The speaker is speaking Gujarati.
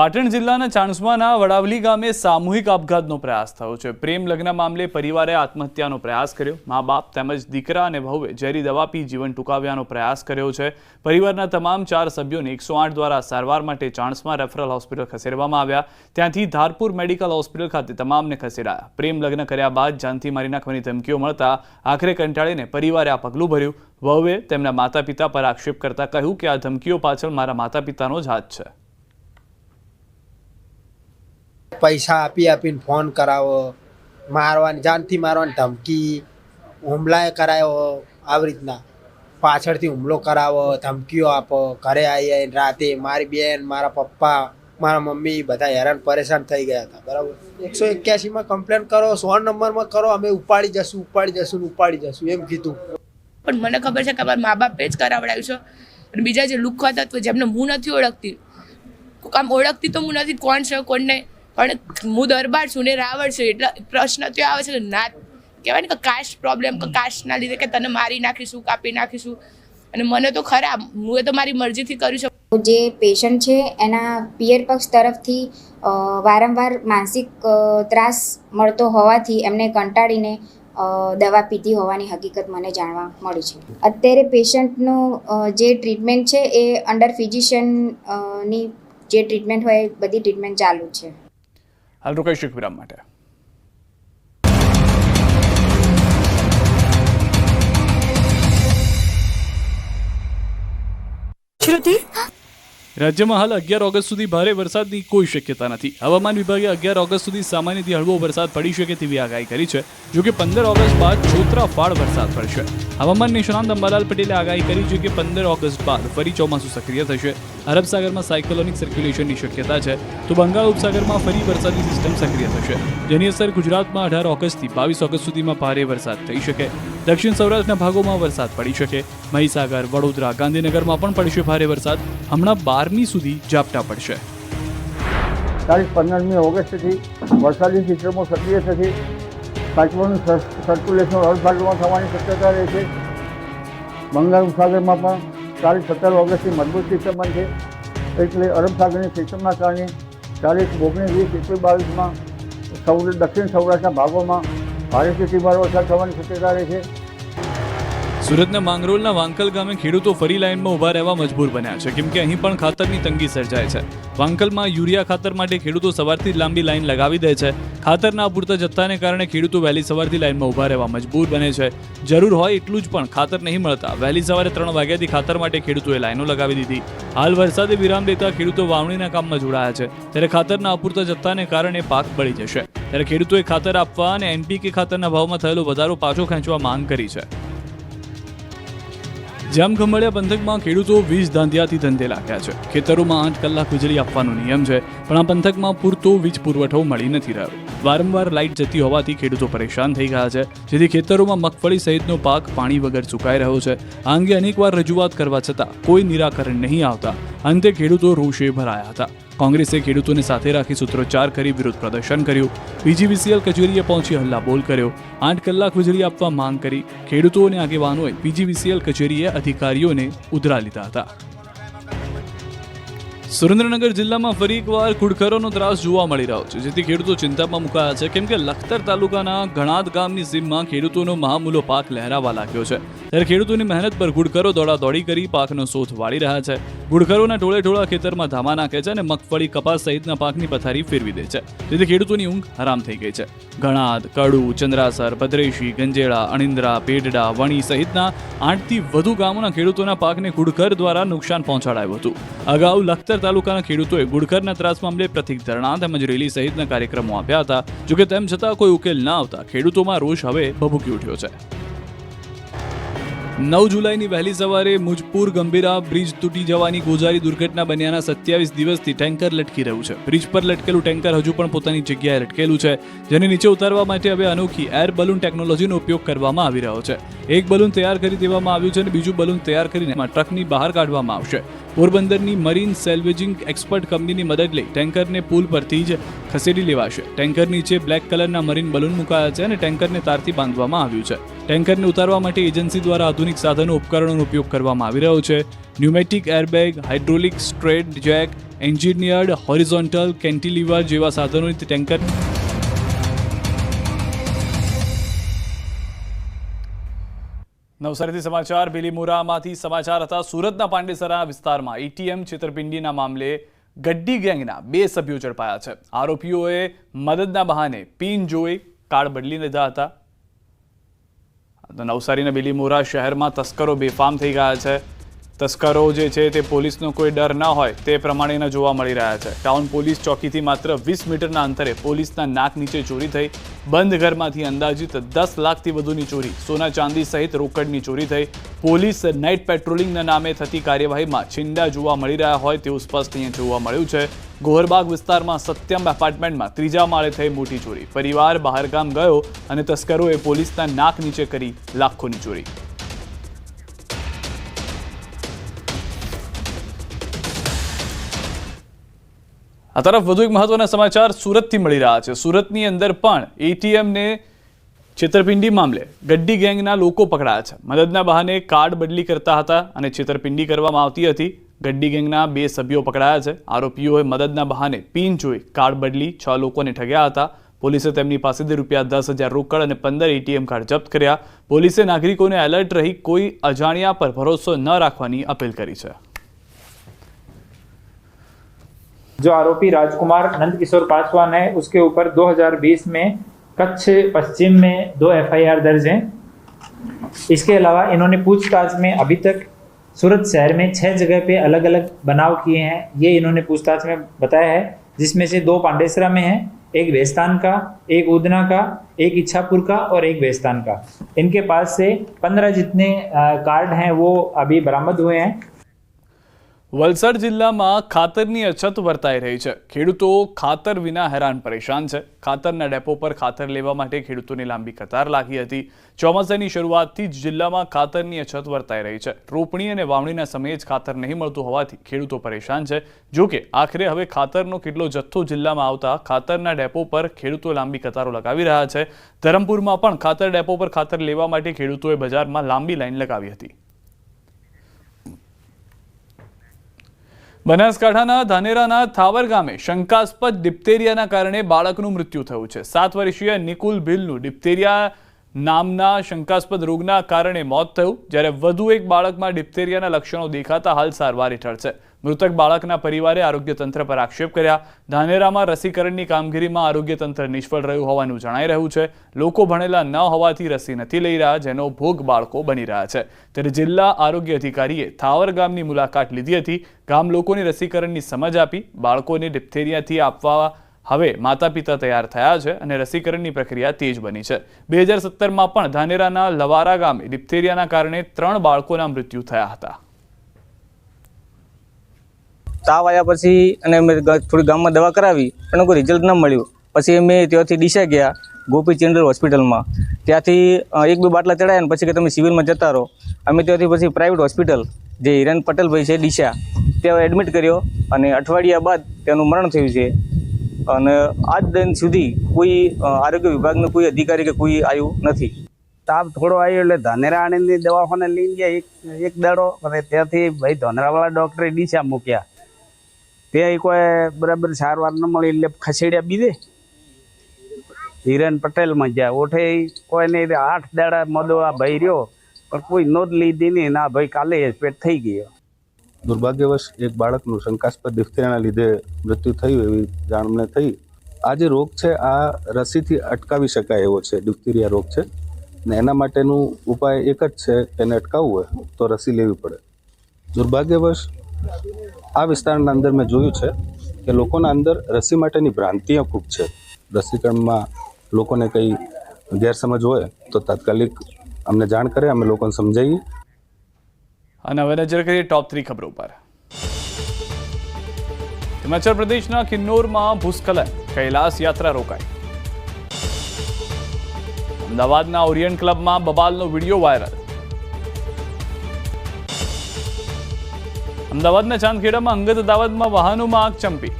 પાટણ જિલ્લાના ચાણસ્માના વડાવલી ગામે સામૂહિક આપઘાતનો પ્રયાસ થયો છે. પ્રેમ લગ્ન મામલે પરિવારે આત્મહત્યાનો પ્રયાસ કર્યો. મા બાપ તેમજ દીકરા અને વહુએ ઝેરી દવા પી જીવન ટૂંકાવ્યાનો પ્રયાસ કર્યો છે. પરિવારના તમામ ચાર સભ્યોને એકસો દ્વારા સારવાર માટે ચાણસ્મા રેફરલ હોસ્પિટલ ખસેડવામાં આવ્યા. ત્યાંથી ધારપુર મેડિકલ હોસ્પિટલ ખાતે તમામને ખસેડાયા. પ્રેમ લગ્ન કર્યા બાદ જાનથી મારી નાખવાની ધમકીઓ મળતા આખરે કંટાળીને પરિવારે આ પગલું ભર્યું. વહુએ તેમના માતા પિતા પર આક્ષેપ કરતા કહ્યું કે આ ધમકીઓ પાછળ મારા માતા પિતાનો જ હાથ છે. પૈસા આપી આપીને ફોન કરાવો, મારવાની, જાનથી મારવાની ધમકી હુમલાએ કરાયો આવી રીતના. પાછળથી હુમલો કરાવો, ધમકીઓ આપો, ઘરે આવી આવીને રાતે મારી બેન, મારા પપ્પા, મારા મમ્મી બધા હેરાન પરેશાન થઈ ગયા હતા, બરાબર? એકસો એક્યાસીમાં કમ્પ્લેન કરો, સો નંબરમાં કરો, અમે ઉપાડી જશું ઉપાડી જશું ઉપાડી જશું, એમ કીધું. પણ મને ખબર છે કે મારા મા બાપે જ કરાવડાવ્યું છે. અને બીજા જે લુખ્ખા તત્વ જેમને હું નથી ઓળખતી આમ ઓળખતી તો હું નથી, કોણ છે, કોણ નહીં પણ હું દરબાર છું ને રાવણ છું, એટલે પ્રશ્ન તો આવે છે નાત કહેવાય ને કે કાસ્ટ પ્રોબ્લેમ કે કાસ્ટના લીધે કે તને મારી નાખીશું, કાપી નાખીશું. અને મને તો ખરા, હું એ તો મારી મરજીથી કર્યું છે જે પેશન્ટ છે, એના પિયર પક્ષ તરફથી વારંવાર માનસિક ત્રાસ મળતો હોવાથી એમને કંટાળીને દવા પીધી હોવાની હકીકત મને જાણવા મળી છે. અત્યારે પેશન્ટનું જે ટ્રીટમેન્ટ છે, એ અંડર ફિઝિશિયનની જે ટ્રીટમેન્ટ હોય બધી ટ્રીટમેન્ટ ચાલુ છે. હાલ રોકાઈશું એક વિરામ માટે શ્રુતિ રાજ્યમાં હાલ અગિયાર ઓગસ્ટ સુધી ભારે વરસાદની કોઈ શક્યતા નથી. હવામાન વિભાગે અગિયાર ઓગસ્ટ સુધી સામાન્યથી હળવો વરસાદ પડી શકે તેવી આગાહી કરી છે. જોકે પંદર ઓગસ્ટ બાદ છોતરાફાળ વરસાદ પડશે. હવામાન નિષ્ણાંત અંબાલાલ પટેલે આગાહી કરી છે કે પંદર ઓગસ્ટ બાદ ફરી ચોમાસું સક્રિય થશે. અરબ સાગરમાં સાયક્લોનિક સર્ક્યુલેશનની શક્યતા છે. તો બંગાળ ઉપસાગરમાં ફરી વરસાદની સિસ્ટમ સક્રિય થશે. જેની અસર ગુજરાતમાં અઢાર ઓગસ્ટથી બાવીસ ઓગસ્ટ સુધીમાં ભારે વરસાદ થઈ શકે. દક્ષિણ સૌરાષ્ટ્રના ભાગોમાં વરસાદ પડી શકે. મહીસાગર, વડોદરા, ગાંધીનગરમાં પણ પડશે ભારે વરસાદ. હમણાં બારમી સુધી ઝાપટા પડશે. તારીખ પંદરમી ઓગસ્ટથી વરસાદી સિસ્ટમો સક્રિય થશે. સાયક્લોનિક સર્ક્યુલેશન અર્ધભાગમાં થવાની શક્યતા રહે છે. બંગાળ સાગરમાં પણ તારીખ સત્તર ઓગસ્ટથી મજબૂત સિસ્ટમ બનશે એટલે અરબ સાગરની સિસ્ટમના કારણે તારીખ ઓગણીસ વીસ એકવીસ બાવીસમાં સૌ, દક્ષિણ સૌરાષ્ટ્રના ભાગોમાં ભારેથી ભારે વરસાદ થવાની શક્યતા રહે છે. સુરતના માંગરોળના વાંકલ ગામે ખેડૂતો ફરી લાઇનમાં ઊભા રહેવા મજબૂર બન્યા છે. કેમ કે અહીં પણ ખાતરની તંગી સર્જાય છે. વાંકલમાં યુરિયા ખાતર માટે ખેડૂતો સવારથી જ લાંબી લાઇન લગાવી દે છે. ખાતરના અપૂરતા જથ્થાને કારણે ખેડૂતો વહેલી સવારથી લાઇનમાં ઊભા રહેવા મજબૂર બને છે. જરૂર હોય એટલું જ પણ ખાતર નહીં મળતા વહેલી સવારે ત્રણ વાગ્યાથી ખાતર માટે ખેડૂતોએ લાઇનો લગાવી દીધી. હાલ વરસાદે વિરામ દેતા ખેડૂતો વાવણીના કામમાં જોડાયા છે. ત્યારે ખાતરના અપૂરતા જથ્થાને કારણે પાક બળી જશે. ત્યારે ખેડૂતોએ ખાતર આપવા અને એનપીકે ખાતરના ભાવમાં થયેલો વધારો પાછો ખેંચવા માંગ કરી છે. જામખંભાળિયા પંથકમાં ખેડૂતો વીજ ધાંધિયાથી ધંધે લાગ્યા છે. ખેતરોમાં આઠ કલાક વીજળી આપવાનો નિયમ છે, પણ આ પંથકમાં પૂરતો વીજ પુરવઠો મળી નથી રહ્યો. વારંવાર લાઇટ જતી હોવાથી ખેડૂતો પરેશાન થઈ ગયા છે. જેથી ખેતરોમાં મગફળી સહિતનો પાક પાણી વગર સુકાઈ રહ્યો છે. આ અંગે અનેકવાર રજૂઆત કરવા છતાં કોઈ નિરાકરણ નહીં આવતા. અંતે ખેડૂતો રોષે ભરાયા હતા. કોંગ્રેસે ખેડૂતોને સાથે રાખી સૂત્રોચ્ચાર કરી વિરોધ પ્રદર્શન કર્યું. પીજીવીસીએલ કચેરીએ પહોંચી હલ્લાબોલ કર્યો. આઠ કલાક વીજળી આપવા માંગ કરી. ખેડૂતો અને આગેવાનોએ પીજીવીસીએલ કચેરીએ અધિકારીઓને ઉધરા લીધા હતા. સુરેન્દ્રનગર જિલ્લામાં ફરી એકવાર કુડખરોનો ત્રાસ જોવા મળી રહ્યો છે, જેથી ખેડૂતો ચિંતામાં મુકાયા છે. કેમ કે લખતર તાલુકાના ઘણાદ ગામની સીમમાં ખેડૂતોનો મહામૂલો પાક લહેરાવા લાગ્યો છે. ત્યારે ખેડૂતોની મહેનત પર ગુડખરો દોડાદોડી કરી પાકનો સોથ વાળી રહ્યા છે. ગુડકરોના ટોળે ટોળા ખેતરમાં ધામા નાખે છે અને મગફળી, કપાસ સહિતના પાકની પથારી ફેરવી દે છે. તેથી ખેડૂતોની ઊંઘ હરામ થઈ ગઈ છે. ઘણાદ, કડુ, ચંદ્રાસર, ભદ્રેશી, ગંજેડા, અણિંદ્રા, પેડડા, વણી સહિતના આઠથી વધુ ગામોના ખેડૂતોના પાકને ગુડકર દ્વારા નુકસાન પહોંચાડાયું હતું. અગાઉ લખતર તાલુકાના ખેડૂતોએ ગુડકરના ત્રાસ મામલે પ્રતિક ધરણા તેમજ રેલી સહિતના કાર્યક્રમો આપ્યા હતા. જોકે તેમ છતાં કોઈ ઉકેલ ના આવતા ખેડૂતોમાં રોષ હવે ભભૂકી ઉઠ્યો છે. નવ જુલાઈની વહેલી સવારે મુજપુર ગંભીરા બ્રિજ તૂટી જવાની ગોજારી દુર્ઘટના બન્યાના સત્યાવીસ દિવસથી ટેન્કર લટકી રહ્યું છે. બ્રિજ પર લટકેલું ટેન્કર હજુ પણ પોતાની જગ્યાએ લટકેલું છે. જેને નીચે ઉતારવા માટે હવે અનોખી એર બલૂન ટેકનોલોજીનો ઉપયોગ કરવામાં આવી રહ્યો છે. એક બલૂન તૈયાર કરી દેવામાં આવ્યું છે અને બીજું બલૂન તૈયાર કરીને એમાં ટ્રકની બહાર કાઢવામાં આવશે. પોરબંદરની મરીન સેલ્વેજિંગ એક્સપર્ટ કંપનીની મદદ લઈ ટેન્કરને પુલ પરથી જ ખસેડી લેવાશે. ટેન્કર નીચે બ્લેક કલરના મરીન બલૂન મુકાયા છે અને ટેન્કરને તારથી બાંધવામાં આવ્યું છે. ટેન્કરને ઉતારવા માટે એજન્સી દ્વારા આધુનિક સાધનો, ઉપકરણોનો ઉપયોગ કરવામાં આવી રહ્યો છે. Pneumatic airbag hydraulic strut jack, engineered, horizontal, cantilever જેવા સાધનોની ટેન્કર નવસારીથી સમાચાર, બિલીમોરામાંથી સમાચાર હતા. સુરતના પાંડેસરા વિસ્તારમાં એટીએમ છેતરપિંડીના મામલે ગડ્ડી ગેંગના બે સભ્યો ઝડપાયા છે. આરોપીઓએ મદદના બહાને પિન જોઈ કાર્ડ બદલી લીધા હતા. નવસારીના બિલીમોરા શહેરમાં તસ્કરો બેફામ થઈ ગયા છે. તસ્કરો જે છે તે પોલીસનો કોઈ ડર ન હોય તે પ્રમાણેના જોવા મળી રહ્યા છે. ટાઉન પોલીસ ચોકીથી માત્ર વીસ મીટરના અંતરે પોલીસના નાક નીચે ચોરી થઈ, બંધ ઘરમાંથી અંદાજિત દસ લાખથી વધુની ચોરી, સોના ચાંદી સહિત રોકડની ચોરી થઈ. પોલીસ નાઇટ પેટ્રોલિંગના નામે થતી કાર્યવાહીમાં છિંડા જોવા મળી રહ્યા હોય તેવું સ્પષ્ટ અહીંયા જોવા મળ્યું છે. ગોહરબાગ વિસ્તારમાં સત્યમ એપાર્ટમેન્ટમાં ત્રીજા માળે થઈ મોટી ચોરી. પરિવાર બહારગામ ગયો અને તસ્કરોએ પોલીસના નાક નીચે કરી લાખોની ચોરી. આ તરફ વધુ એક મહત્વના સમાચાર સુરતથી મળી રહ્યા છે. સુરતની અંદર પણ એટીએમને છેતરપિંડી મામલે ગડ્ડી ગેંગના લોકો પકડાયા છે. મદદના બહાને કાર્ડ બદલી કરતા હતા અને છેતરપિંડી કરવામાં આવતી હતી. ગડ્ડી ગેંગના બે સભ્યો પકડાયા છે. આરોપીઓએ મદદના બહાને પિન જોઈ કાર્ડ બદલી છ લોકોને ઠગ્યા હતા. પોલીસે તેમની પાસેથી રૂપિયા દસ હજાર રોકડ અને પંદર એટીએમ કાર્ડ જપ્ત કર્યા. પોલીસે નાગરિકોને એલર્ટ રહી કોઈ અજાણ્યા પર ભરોસો ન રાખવાની અપીલ કરી છે. जो आरोपी राजकुमार नंदकिशोर पासवान है, उसके ऊपर 2020 में कच्छ पश्चिम में दो एफआईआर दर्ज हैं। इसके अलावा इन्होंने पूछताछ में अभी तक सूरत शहर में छह जगह पे अलग अलग बनाव किए हैं, ये इन्होंने पूछताछ में बताया है, जिसमें से दो पांडेसरा में है, एक वेस्तान का, एक उदना का, एक इच्छापुर का और एक वेस्तान का। इनके पास से पंद्रह जितने कार्ड हैं, वो अभी बरामद हुए हैं। વલસાડ જિલ્લામાં ખાતરની અછત વર્તાઈ રહી છે. ખેડૂતો ખાતર વિના હેરાન પરેશાન છે. ખાતરના ડેપો પર ખાતર લેવા માટે ખેડૂતોની લાંબી કતાર લાગી હતી. ચોમાસાની શરૂઆતથી જ જિલ્લામાં ખાતરની અછત વર્તાઈ રહી છે. રોપણી અને વાવણીના સમયે જ ખાતર નહીં મળતું હોવાથી ખેડૂતો પરેશાન છે. જોકે આખરે હવે ખાતરનો કેટલો જથ્થો જિલ્લામાં આવતા ખાતરના ડેપો પર ખેડૂતો લાંબી કતારો લગાવી રહ્યા છે. ધરમપુરમાં પણ ખાતર ડેપો પર ખાતર લેવા માટે ખેડૂતોએ બજારમાં લાંબી લાઈન લગાવી હતી. બનાસકાંઠાના ધાનેરાના થાવર ગામે શંકાસ્પદ ડિપ્ટેરિયાના કારણે બાળકનું મૃત્યુ થયું છે. સાત વર્ષીય નિકુલ ભીલનું ડિપ્ટેરિયા નામના શંકાસ્પદ રોગના કારણે મોત થયું. જ્યારે વધુ એક બાળકમાં ડિપ્થેરિયાના લક્ષણો દેખાતા હાલ સારવાર હેઠળ છે. મૃતક બાળકના પરિવારે આરોગ્ય તંત્ર પર આક્ષેપ કર્યા. ધાનેરામાં રસીકરણની કામગીરીમાં આરોગ્ય તંત્ર નિષ્ફળ રહ્યું હોવાનું જણાઈ રહ્યું છે. લોકો ભણેલા ન હોવાથી રસી નથી લઈ રહ્યા, જેનો ભોગ બાળકો બની રહ્યા છે. ત્યારે જિલ્લા આરોગ્ય અધિકારીએ થાવર ગામની મુલાકાત લીધી હતી. ગામ લોકોની રસીકરણની સમજ આપી, બાળકોને ડિપ્થેરિયાથી આપવા હવે માતા પિતા તૈયાર થયા છે અને રસીકરણની પ્રક્રિયા તેજ બની છે. બે હજાર સત્તરમાં પણ ધાનેરાના લવારા ગામે ડિપ્થેરિયાના કારણે ત્રણ બાળકોના મૃત્યુ થયા હતા. તાવ આવ્યા પછી અને અમે થોડી ગામમાં દવા કરાવી, પણ કોઈ રિઝલ્ટ ન મળ્યું. પછી અમે ત્યાંથી ડીસા ગયા, ગોપી ચંદ્ર હોસ્પિટલમાં. ત્યાંથી એક બે બાટલા ચડાયા ને પછી કે તમે સિવિલમાં જતા રહો. અમે ત્યાંથી પછી પ્રાઇવેટ હોસ્પિટલ જે હિરેન પટેલભાઈ છે ડીસા, ત્યાં એડમિટ કર્યો અને અઠવાડિયા બાદ તેનું મરણ થયું છે. અને આજ દિન સુધી કોઈ આરોગ્ય વિભાગનો કોઈ અધિકારી કે કોઈ આવ્યું નથી. તાપ થોડો આવ્યો એટલે ધનેરા આણંદની દવાખાને લઈને ગયા એક એક દાડો. અને ત્યાંથી ભાઈ ધનરાવાળા ડૉક્ટરે ડીસા મૂક્યા. ત્યાં કોઈ બરાબર સારવાર ન મળી એટલે ખસેડ્યા બીજે. હિરેન પટેલમાં ગયા. ઓઠે નહીં આઠ દાડા મદો આ ભાઈ રહ્યો. પણ કોઈ નોંધ લીધી નહીં. ના ભાઈ કાલે પેટ થઈ ગયો. દુર્ભાગ્યવશ એક બાળકનું શંકાસ્પદ ડિફ્થેરિયાના લીધે મૃત્યુ થયું એવી જાણ અમને થઈ. આ જે રોગ છે, આ રસીથી અટકાવી શકાય એવો છે ડિફ્થેરિયા રોગ છે. ને એના માટેનું ઉપાય એક જ છે, એને અટકાવવું હોય તો રસી લેવી પડે. દુર્ભાગ્યવશ આ વિસ્તારના અંદર મેં જોયું છે કે લોકોના અંદર રસી માટેની ભ્રાંતિઓ ખૂબ છે. રસીકરણમાં લોકોને કંઈ ગેરસમજ હોય તો તાત્કાલિક અમને જાણ કરે, અમે લોકોને સમજાવીએ. અને હવે નજર કરીએ ટોપ થ્રી ખબરો પર. હિમાચલ પ્રદેશના કિન્નોરમાં ભૂસ્ખલન, કૈલાસ યાત્રા રોકાઈ. અમદાવાદના ઓરિયન્ટ ક્લબમાં બબાલનો વીડિયો વાયરલ. અમદાવાદના ચાંદખેડામાં અંગત અદાવતમાં વાહનોમાં આગ ચંપી.